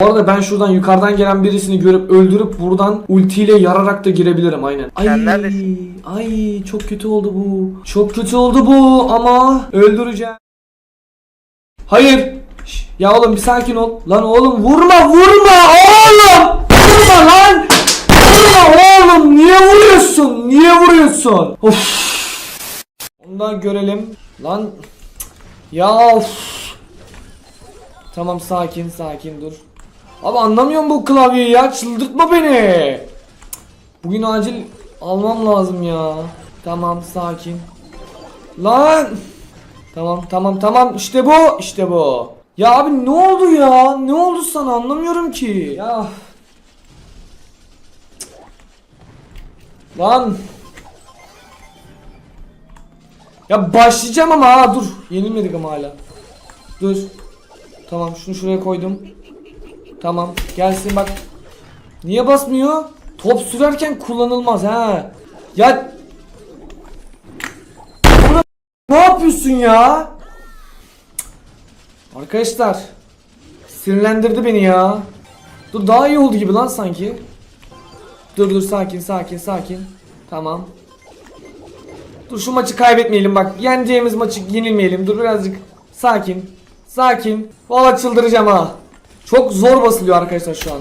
Bu arada ben şuradan yukarıdan gelen birisini görüp öldürüp buradan ultiyle yararak da girebilirim aynen. Ay, Sen neredesin? Ay çok kötü oldu bu. Çok kötü oldu bu ama öldüreceğim. Hayır. Şş, ya oğlum bir sakin ol. Lan oğlum vurma vurma oğlum. Vurma lan. Vurma oğlum niye vuruyorsun? Niye vuruyorsun? Of. Ondan görelim. Lan. Ya of. Tamam sakin sakin dur. Abi anlamıyorum bu klavyeyi ya çıldırtma beni. Bugün acil almam lazım ya. Tamam sakin. Lan. Tamam tamam tamam işte bu işte bu. Ya abi ne oldu ya? Ne oldu sana anlamıyorum ki. Ya. Lan. Ya başlayacağım ama ha dur. Yenilmedik ama hala. Dur. Tamam şunu şuraya koydum. Tamam gelsin bak. Niye basmıyor? Top sürerken kullanılmaz ha. Ya ne yapıyorsun ya? Arkadaşlar sinirlendirdi beni ya. Dur daha iyi oldu gibi lan sanki. Dur dur sakin sakin sakin. Tamam. Dur şu maçı kaybetmeyelim bak. Yeneceğimiz maçı yenilmeyelim. Dur birazcık sakin. Sakin. Valla çıldıracağım ha. Çok zor basılıyor arkadaşlar şu an.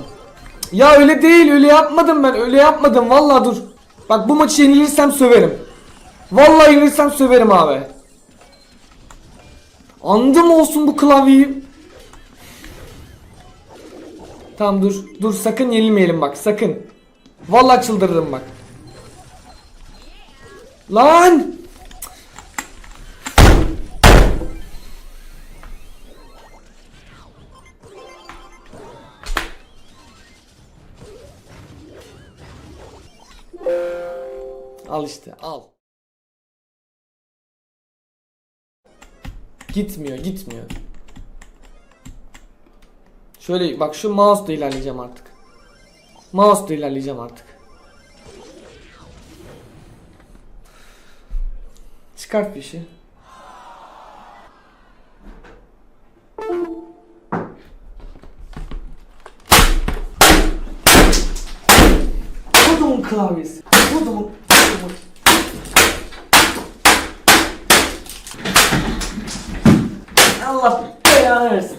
Ya öyle değil öyle yapmadım ben öyle yapmadım valla dur. Bak bu maçı yenilirsem söverim. Vallahi yenilirsem söverim abi. Andım olsun bu klavyeyi. Tamam dur dur sakın yenilmeyelim bak sakın. Vallahi çıldırırım bak. Lan! Al işte al. Gitmiyor gitmiyor. Şöyle bak şu mouse da ilerleyeceğim artık. Mouse da ilerleyeceğim artık. Çıkart bir şey. Kodumun klavyesi. Kodumun. Kodumun. Allah belanı versin.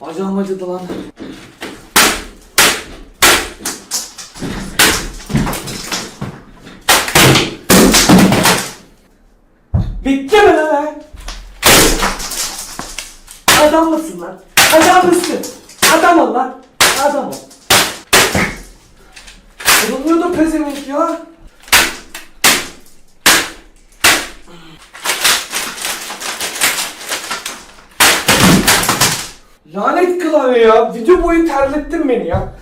Bacağım acıdı lan. Bekleme lan lan. Adam mısın lan? Adam mısın? Adam ol lan. Adam ol. Kırılmıyor da pezevenk ya. Lanet klavye ya. Video boyu terlettin beni ya.